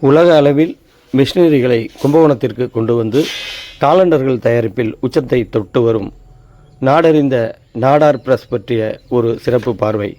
உலக அளவில் மிஷினரிகளை கும்பகோணத்திற்கு கொண்டு வந்து காலண்டர்கள் தயாரிப்பில் உச்சத்தை தொட்டு வரும். நாடறிந்த நாடார் பிரஸ் பற்றிய ஒரு சிறப்பு பார்வை.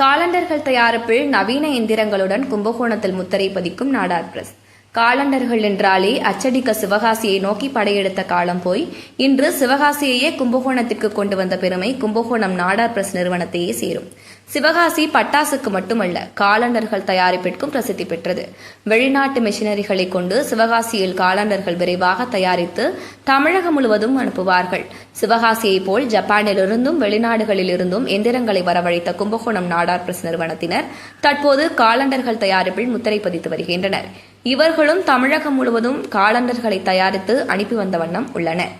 காலண்டர்கள் தயாரிப்பில் நவீன எந்திரங்களுடன் கும்பகோணத்தில் முத்திரை பதிக்கும் நாடார் பிரஸ். காலண்டர்கள் என்றாலே அச்சடிக்க சிவகாசியை நோக்கி படையெடுத்த காலம் போய் இன்று சிவகாசியையே கும்பகோணத்திற்கு கொண்டு வந்த பெருமை கும்பகோணம் நாடார் பிரஸ் நிறுவனத்தையே சேரும். சிவகாசி பட்டாசுக்கு மட்டுமல்ல காலண்டர்கள் தயாரிப்பிற்கும் பிரசித்தி பெற்றது. வெளிநாட்டு மிஷினரிகளை கொண்டு சிவகாசியில் காலண்டர்கள் விரைவாக தயாரித்து தமிழகம் முழுவதும் அனுப்புவார்கள். சிவகாசியைப் போல் ஜப்பானிலிருந்தும் வெளிநாடுகளிலிருந்தும் எந்திரங்களை வரவழைத்த கும்பகோணம் நாடார் பிரஸ் நிறுவனத்தினர் தற்போது காலண்டர்கள் தயாரிப்பில் முத்திரை பதித்து வருகின்றனர். இவர்களும் தமிழகம் முழுவதும் காலண்டர்களை தயாரித்து அனுப்பி வந்த வண்ணம் உள்ளனர்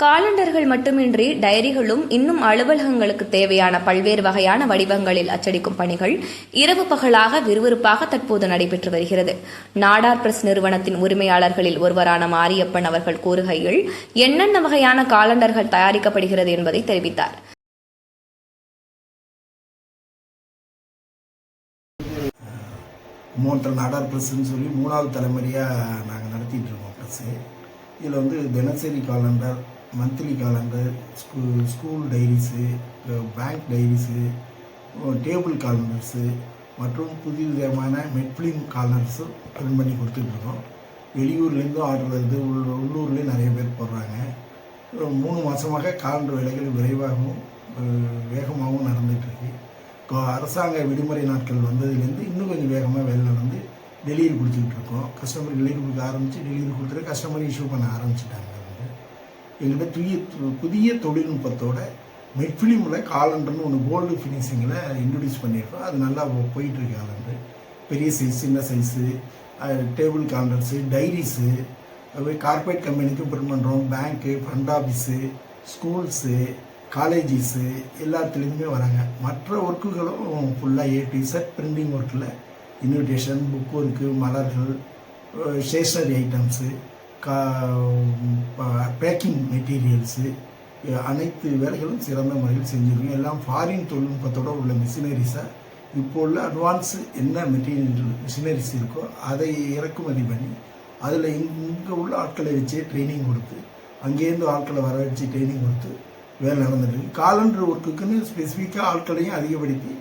காலண்டர்கள் மட்டுமின்றி டைரிகளும் இன்னும் அலுவலகங்களுக்கு தேவையான பல்வேறு வகையான வடிவங்களில் அச்சடிக்கும் பணிகள் இரவு பகலாக விறுவிறுப்பாக தற்போது நடைபெற்று வருகிறது. நாடார் பிரஸ் நிறுவனத்தின் உரிமையாளர்களில் ஒருவரான மாரியப்பன் அவர்கள் கூறுகையில் என்னென்ன வகையான காலண்டர்கள் தயாரிக்கப்படுகிறது என்பதை தெரிவித்தார். கும்பகோணத்தில் நாடார் ப்ரெஸ்ஸுன்னு சொல்லி மூணாவது தலைமுறையாக நாங்கள் நடத்திட்டு இருக்கோம் ப்ரெஸ்ஸு இதில் வந்து தினசரி காலண்டர் மந்த்லி காலங்கள் ஸ்கூ school diaries bank diaries table calendars மற்றும் புதிய விதமான மெட்ஃபிலிம் காலண்டர்ஸும் பிரிண்ட் பண்ணி கொடுத்துட்ருக்கோம். வெளியூர்லேருந்தும் ஆர்டர் வருது உள் உள்ளூர்லேயும் நிறைய பேர் போடுறாங்க. மூணு மாதமாக காலண்டர் விலைகள் விரைவாகவும் வேகமாகவும் நடந்துகிட்ருக்கு இப்போ அரசாங்க விடுமுறை நாட்கள் வந்ததுலேருந்து இன்னும் கொஞ்சம் வேகமாக வேலை நடந்து டெலிவரி கொடுத்துக்கிட்டு இருக்கோம் கஸ்டமர் டெலிவரி கொடுக்க ஆரம்பித்து டெலிவரி கொடுத்துட்டு கஸ்டமர் இஷ்யூ பண்ண ஆரம்பிச்சிட்டாங்க. எங்கள்கிட்ட துய புதிய தொழில்நுட்பத்தோட மெட்ஃபிலிமில் காலண்டர்னு ஒன்று கோல்டு ஃபினிஷிங்கில் இன்ட்ரடியூஸ் பண்ணியிருக்கோம். அது நல்லா போயிட்டுருக்கு காலண்டர். பெரிய சைஸ் சின்ன சைஸு டேபிள் காலண்டர்ஸு டைரிஸு அதுவே கார்ப்பரேட் கம்பெனிக்கும் பிரிண்ட் பண்ணுறோம் bank front office schools colleges எல்லாத்துலேயுமே வராங்க. மற்ற ஒர்க்குகளும் ஃபுல்லாக ஏ டு செட் பிரிண்டிங் ஒர்க்கில் இன்விடேஷன் புக் ஒர்க்கு மலர்கள் ஸ்டேஷ்னரி ஐட்டம்ஸு பேக்கிங் மெட்டீரியல்ஸு அனைத்து வேலைகளும் சிறந்த முறையில் செஞ்சுருக்கோம். எல்லாம் ஃபாரின் தொழில்நுட்பத்தோடு உள்ள மிஷினரிஸாக இப்போ உள்ள அட்வான்ஸு என்ன மெட்டீரியல் மிஷினரிஸ் இருக்கோ அதை இறக்குமதி பண்ணி அதில் இங்கே உள்ள ஆட்களை வச்சே ட்ரைனிங் கொடுத்து அங்கேருந்து ஆட்களை வர வச்சு ட்ரைனிங் கொடுத்து வேலை நடந்துட்டு காலண்டர் ஒர்க்குக்குன்னு ஸ்பெசிஃபிக்காக ஆட்களையும் அதிகப்படுத்தி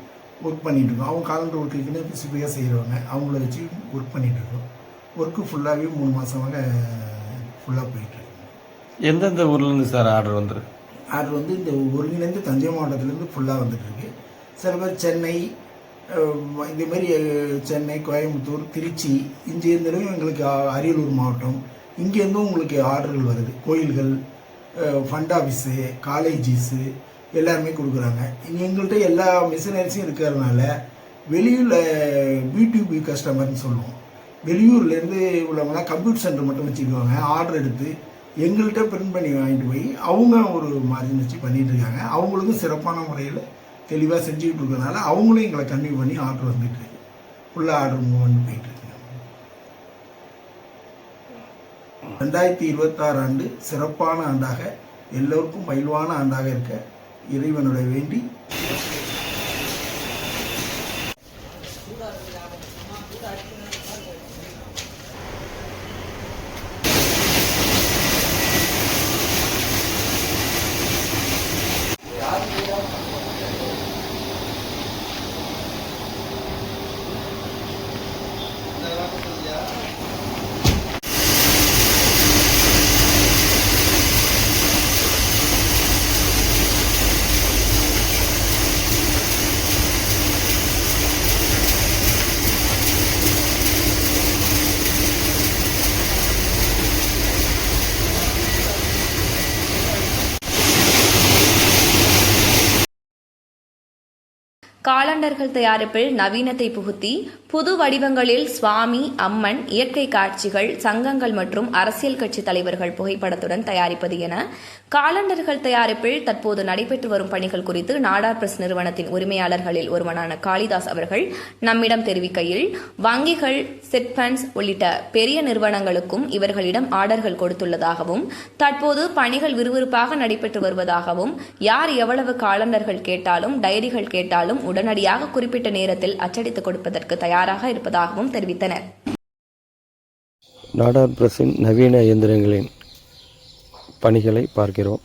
ஒர்க் பண்ணிட்டு இருக்கோம். அவங்க காலண்டர் ஒர்க்குக்குன்னு ஸ்பெசிஃபிக்காக செய்கிறவங்க அவங்கள வச்சு ஒர்க் பண்ணிகிட்டு இருக்கோம். ஒர்க்கு ஃபுல்லாகவே மூணு மாதமாக ஃபுல்லாக போயிட்டுருக்கு எந்தெந்த ஊர்லேருந்து சார் ஆர்டர் வந்துருக்கு ஆர்டர் வந்து இந்த ஒருங்கிணைந்து தஞ்சை மாவட்டத்திலேருந்து ஃபுல்லாக வந்துட்டு இருக்கு. சில பேர் சென்னை மாதிரி அஹ், சென்னை கோயம்புத்தூர் திருச்சி இங்கேருந்தும் எங்களுக்கு அரியலூர் மாவட்டம். இங்கேருந்தும் உங்களுக்கு ஆர்டர்கள் வருது. கோயில்கள் ஃபண்ட் ஆஃபீஸு காலேஜஸு எல்லாருமே கொடுக்குறாங்க. இங்க எங்கள்கிட்ட எல்லா மிஷினரிஸும் இருக்கிறதுனால வெளியூரில் பிடிபி கஸ்டமர்னு சொல்லுவோம். வெளியூர்லேருந்து உள்ளவங்களாம் கம்ப்யூட்டர் சென்டர் மட்டும் வச்சுக்குவாங்க ஆர்டர் எடுத்து எங்கள்கிட்ட பிரிண்ட் பண்ணி வாங்கிட்டு போய் அவங்க ஒரு மார்ஜின் வச்சு பண்ணிட்டு இருக்காங்க. அவங்களுக்கும் சிறப்பான முறையில் தெளிவாக செஞ்சுக்கிட்டு இருக்கிறதுனால அவங்களும் எங்களை கன்வியூ பண்ணி ஆர்டர் வந்துட்டு இருக்கு. ஃபுல்லாக ஆர்டர் மூவ் பண்ணி போயிட்டு இருக்கு. ரெண்டாயிரத்தி இருபத்தாறு ஆண்டு சிறப்பான ஆண்டாக எல்லோருக்கும் மகிழ்வான ஆண்டாக இருக்க இறைவனுடைய வேண்டி காலண்டர்கள் தயாரிப்பில் நவீனத்தை புகுத்தி புது வடிவங்களில் சுவாமி அம்மன் இயற்கை காட்சிகள் சங்கங்கள் மற்றும் அரசியல் கட்சி தலைவர்கள் புகைப்படத்துடன் தயாரிப்பது என காலண்டர்கள் தயாரிப்பில் தற்போது நடைபெற்று வரும் பணிகள் குறித்து நாடார் பிரஸ் நிறுவனத்தின் உரிமையாளர்களில் ஒருவனான காளிதாஸ் அவர்கள் நம்மிடம் தெரிவிக்கையில் வங்கிகள் சிட்பண்ட்ஸ் உள்ளிட்ட பெரிய நிறுவனங்களுக்கும் இவர்களிடம் ஆர்டர்கள் கொடுத்துள்ளதாகவும் தற்போது பணிகள் விறுவிறுப்பாக நடைபெற்று வருவதாகவும் யார் எவ்வளவு காலண்டர்கள் கேட்டாலும் டைரிகள் கேட்டாலும் உடனடியாக குறிப்பிட்ட நேரத்தில் அச்சடித்து கொடுப்பதற்கு தயாராக இருப்பதாகவும் தெரிவித்தனர் நாடார் பிரஸின் நவீன இயந்திரங்களின் பணிகளை பார்க்கிறோம்.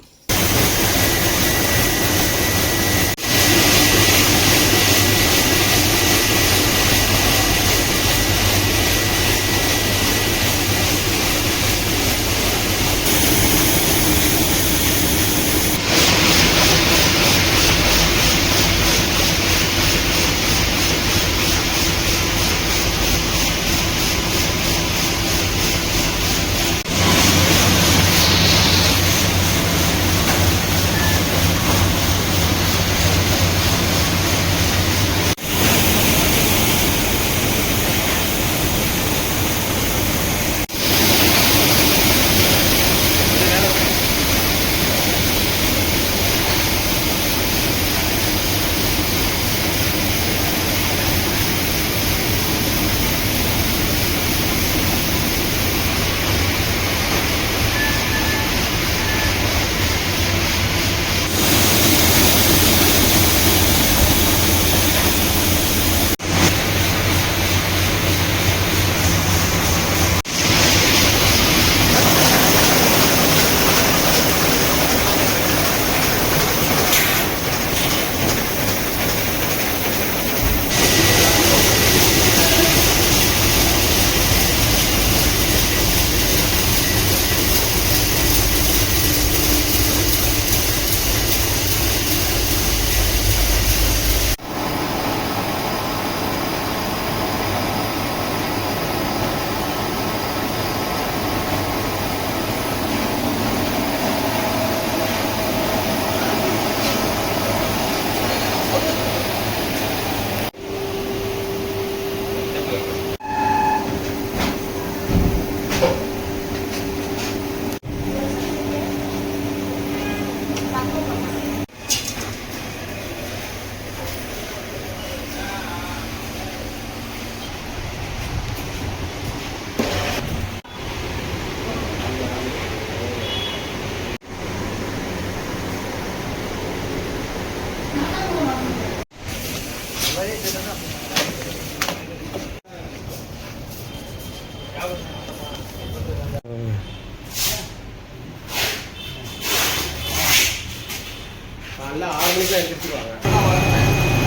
காலைல ஆறு மணிக்கு தான் எடுத்துருவாங்க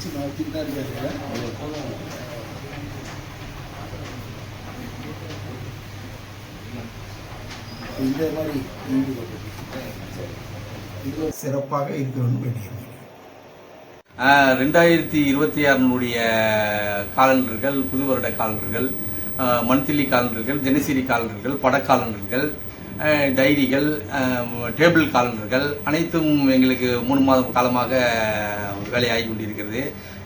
சும்மா வச்சுட்டு இந்த மாதிரி இது சிறப்பாக இருக்க வேண்டும் வேண்டிய ரெண்டாயிரத்தி இருபத்தி ஆறினுடைய காலண்டர்கள் புது வருட காலண்டர்கள் மந்த்லி காலண்டர்கள் தினசரி காலண்டர்கள் பட காலண்டர்கள் டைரிகள் டேபிள் காலண்டர்கள் அனைத்தும் எங்களுக்கு மூணு மாதம் காலமாக வேலையாகி கொண்டிருக்கிறது.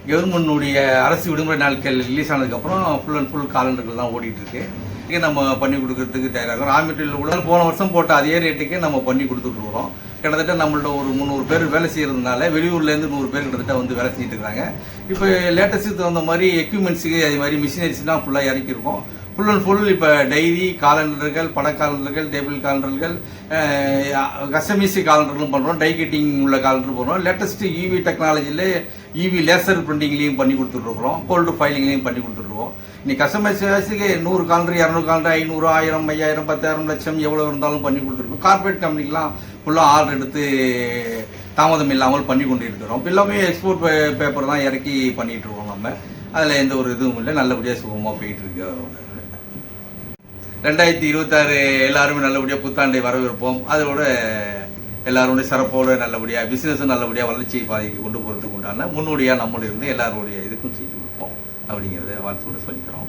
கவர்மெண்டுடைய அரசு விடுமுறை நாட்கள் ரிலீஸ் ஆனதுக்கப்புறம் ஃபுல் அண்ட் ஃபுல் காலண்டர்கள் தான் ஓடிட்டுருக்கு நம்ம பண்ணி கொடுக்கறதுக்கு தயாராக ரா மெட்டீரியல் கூட போன வருஷம் போட்ட அதே ரேட்டுக்கு நம்ம பண்ணி கொடுத்துட்ருக்குறோம் கிட்டத்தட்ட நம்மள்ட்ட ஒரு முந்நூறு பேர் வேலை செய்கிறதுனால வெளியூர்லேருந்து நூறு பேர் கிட்டத்தட்ட வந்து வேலை செஞ்சுட்டு இருக்காங்க இப்போ லேட்டஸ்ட்டுக்கு தகுந்த மாதிரி எக்யூப்மெண்ட்ஸுக்கு அதே மாதிரி மிஷினரிஸ்லாம் ஃபுல்லாக இறக்கியிருக்கோம். ஃபுல் அண்ட் ஃபுல் இப்போ டைரி காலண்டர்கள் பட காலண்டர்கள் டேபிள் காலண்டர்கள் கஸ்டமைஸ் காலண்டர்களும் பண்ணுறோம் டை கட்டிங் உள்ள காலண்டர் பண்ணுறோம் லேட்டஸ்ட்டு இவி டெக்னாலஜியில் இவி லேசர் பிரிண்டிங்லேயும் பண்ணி கொடுத்துட்ருக்குறோம். கோல்டு ஃபைலிங்லேயும் பண்ணி கொடுத்துட்ருக்கோம். இன்னைக்கு கஸ்டமைஸுக்கு நூறு காலண்டர் இரநூறு காலண்டர் ஐநூறு ஆயிரம் ஐயாயிரம் பத்தாயிரம் லட்சம் எவ்வளோ இருந்தாலும் பண்ணி கொடுத்துருக்கோம் கார்பரேட் கம்பெனிக்கெலாம் ஃபுல்லாக ஆர்டர் எடுத்து தாமதம் இல்லாமல் பண்ணி கொண்டு இருக்கிறோம் இப்போ எல்லாமே எக்ஸ்போர்ட் பேப்பர் தான் இறக்கி பண்ணிகிட்ருக்கோம் நம்ம. அதில் எந்த ஒரு இதுவும் இல்லை. நல்லபடியாக சுகமாக போயிட்டுருக்கு ரெண்டாயிரத்தி இருபத்தாறு எல்லாருமே நல்லபடியாக புத்தாண்டை வரவேற்போம். அதோட எல்லாருடைய சிறப்போடு நல்லபடியாக பிஸ்னஸும் நல்லபடியாக வளர்ச்சி பாதைக்கு கொண்டு போகிறதுக்கு உண்டான முன்னோடியாக நம்மளுடைய எல்லாருடைய இதுக்கும் செய்து கொடுப்போம். அப்படிங்கிறத வாழ்த்தோடு சொல்லிக்கிறோம்.